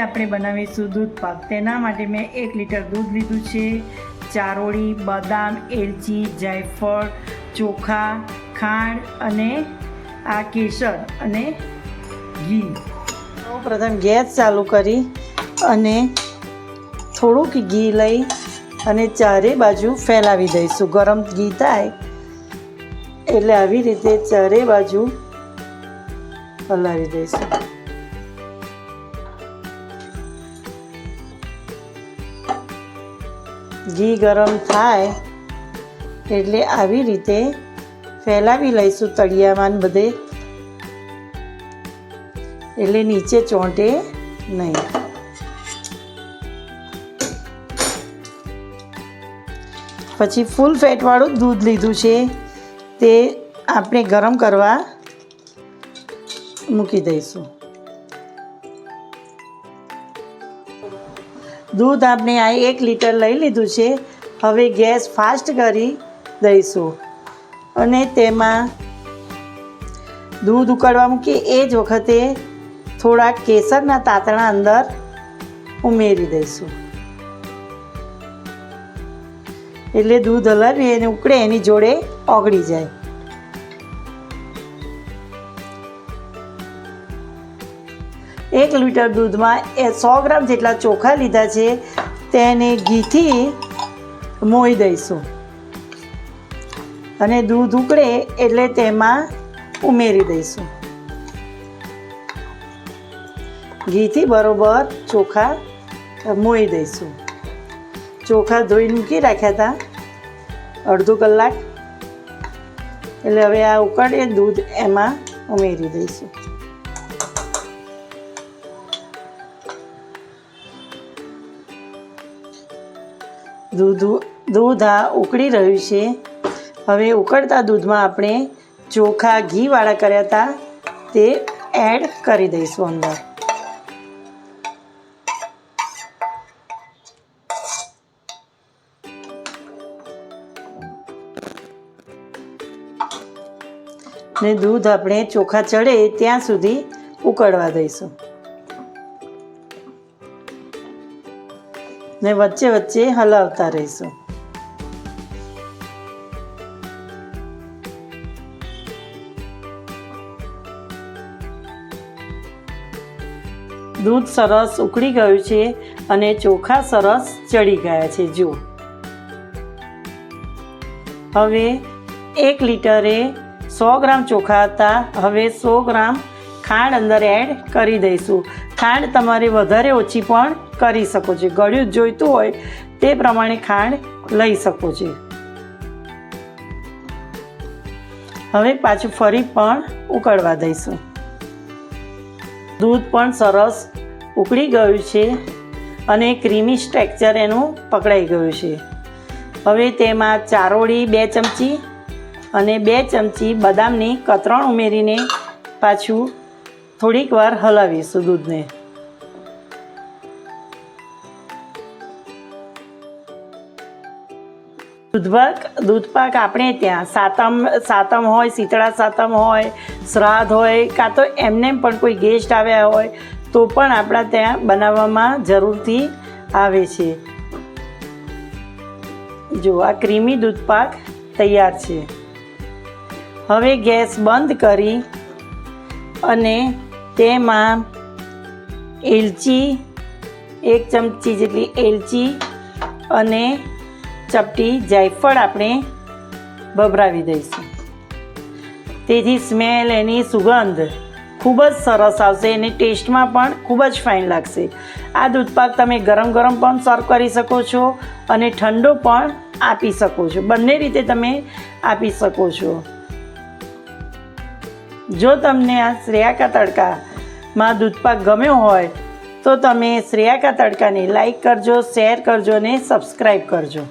આપણે બનાવીશું દૂધ પાક. તેના માટે મેં એક લીટર દૂધ લીધું છે. ચારોળી, બદામ, એલચી, જાયફળ, ચોખા, ખાંડ અને આ કેસર અને ઘી. પ્રથમ ગેસ ચાલુ કરી અને થોડુંક ઘી લઈ અને ચારે બાજુ ફેલાવી દઈશું. ગરમ ઘી થાય એટલે આવી રીતે ચારે બાજુ હલાવી દઈશું. ઘી ગરમ થાય એટલે આવી રીતે ફેલાવી લઈશું તળિયામાં બધે. એટલે નીચે ચોંટે નહીં. પછી ફૂલ ફેટવાળું દૂધ લીધું છે. તે આપણે ગરમ કરવા મૂકી દઈશું. દૂધ આપણે આ એક લીટર લઈ લીધું છે. હવે ગેસ ફાસ્ટ કરી દઈશું. અને તેમાં દૂધ ઉકળવા મૂકીએ એ જ વખતે થોડા કેસરના તાતણા અંદર ઉમેરી દઈશું. એટલે દૂધ હલાવીએ અને ઉકળે, એની જોડે ઓગળી જાય. એક લીટર દૂધમાં એ સો ગ્રામ જેટલા ચોખા લીધા છે, તેને ઘીથી મોઈ દઈશું. અને દૂધ ઉકળે એટલે તેમાં ઉમેરી દઈશું. ઘીથી બરોબર ચોખા મોઈ દઈશું. ચોખા ધોઈ મૂકી રાખ્યા હતા, અડધો કલાક. એટલે હવે આ ઉકળે દૂધ એમાં ઉમેરી દઈશું. દૂધ દૂધ આ ઉકળી રહ્યું છે. હવે ઉકળતા દૂધમાં આપણે ચોખા ઘીવાળા કર્યા હતા. તે એડ કરી દઈશું અંદર. ને દૂધ આપણે ચોખા ચડે ત્યાં સુધી ઉકળવા દઈશું. ને વચ્ચે વચ્ચે હલાવતા રહીશું. દૂધ સરસ ઉકળી ગયું છે અને ચોખા સરસ ચડી ગયા છે, જુઓ. હવે એક લીટરે સો ગ્રામ ચોખા હતા, હવે સો ગ્રામ ખાંડ અંદર એડ કરી દઈશું. ખાંડ તમારે વધારે ઓછી પણ કરી શકો છો. ગળ્યું જોઈતું હોય તે પ્રમાણે ખાંડ લઈ શકો છો. હવે પાછું ફરી પણ ઉકળવા દઈશું. દૂધ પણ સરસ ઉકળી ગયું છે અને ક્રીમી સ્ટ્રેક્ચર એનું પકડાઈ ગયું છે. હવે તેમાં ચારોળી બે ચમચી અને બે ચમચી બદામની કતરણ ઉમેરીને પાછું થોડીક વાર હલાવીશું દૂધને. દૂધપાક દૂધપાક આપણે ત્યાં સાતમ સાતમ હોય, શીતળા સાતમ હોય, શ્રાદ્ધ હોય, કાં તો એમને પણ કોઈ ગેસ્ટ આવ્યા હોય, તો પણ આપણા ત્યાં બનાવવામાં જરૂરથી આવે છે. જો, આ ક્રીમી દૂધપાક તૈયાર છે. હવે ગેસ બંધ કરી અને તેમાં એલચી, એક ચમચી જેટલી એલચી અને ચપટી જાયફળ આપણે ભભરાવી દઈશું. તેથી સ્મેલ, એની સુગંધ ખૂબ જ સરસ આવશે અને ટેસ્ટમાં પણ ખૂબ જ ફાઇન લાગશે. આ દૂધપાક તમે ગરમ ગરમ પણ સર્વ કરી શકો છો અને ઠંડો પણ આપી શકો છો. બંને રીતે તમે આપી શકો છો. જો તમને આ શ્રેયાકા તડકામાં દૂધપાક ગમ્યો હોય, તો તમે શ્રેયાકા તડકાને લાઈક કરજો શેર કરજો અને સબસ્ક્રાઈબ કરજો.